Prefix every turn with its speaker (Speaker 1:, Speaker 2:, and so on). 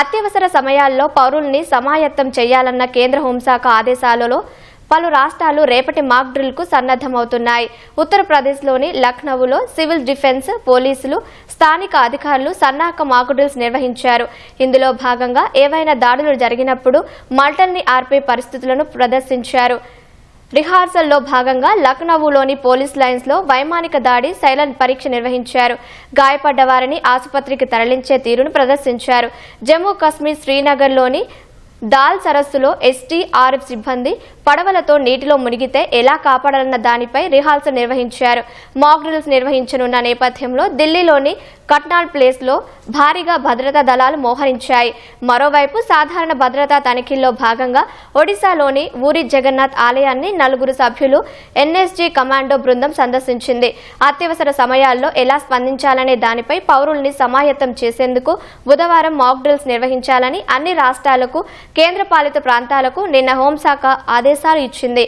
Speaker 1: అత్యవసర సమయాల్లో పౌరుల్ని సమాయత్తం చేయాలన్న కేంద్ర హోంశాఖ ఆదేశాలలో పలు రాష్ట్రాలు రేపటి మాక్ డ్రిల్కు సన్నద్దమవుతున్నాయి ఉత్తరప్రదేశ్లోని లక్నౌలో సివిల్ డిఫెన్స్ పోలీసులు స్థానిక అధికారులు సన్నాహక మాక్ డ్రిల్స్ నిర్వహించారు. ఇందులో భాగంగా ఏవైనా దాడులు జరిగినప్పుడు మల్టల్ని ఆర్పే పరిస్థితులను ప్రదర్శించారు. రిహార్సల్లో భాగంగా లక్నవూలోని పోలీస్ లైన్స్లో వైమానిక దాడి సైలెంట్ పరీక్ష నిర్వహించారు. గాయపడ్డవారిని ఆసుపత్రికి తరలించే తీరును ప్రదర్శించారు. జమ్మూ కాశ్మీర్ శ్రీనగర్లోని దాల్ సరస్సులో ఎస్టీఆర్ఎఫ్ సిబ్బంది పడవలతో నీటిలో మునిగితే ఎలా కాపాడాలన్న దానిపై రిహార్సల్ నిర్వహించారు. మాక్ డ్రిల్స్ నిర్వహించనున్న నేపథ్యంలో ఢిల్లీలోని కట్నాల్ ప్లేస్లో భారీగా భద్రతా దళాలు మోహరించాయి. మరోవైపు సాధారణ భద్రతా తనిఖీల్లో భాగంగా ఒడిశాలోని ఊరి జగన్నాథ్ ఆలయాన్ని నలుగురు సభ్యులు ఎన్ఎస్జీ కమాండో బృందం సందర్శించింది. అత్యవసర సమయాల్లో ఎలా స్పందించాలనే దానిపై పౌరుల్ని సమాయత్తం చేసేందుకు బుధవారం మాక్ డ్రిల్స్ నిర్వహించాలని అన్ని రాష్ట్రాలకు కేంద్రపాలిత ప్రాంతాలకు నిన్న హోంశాఖ ఆదేశాలు ఇచ్చింది.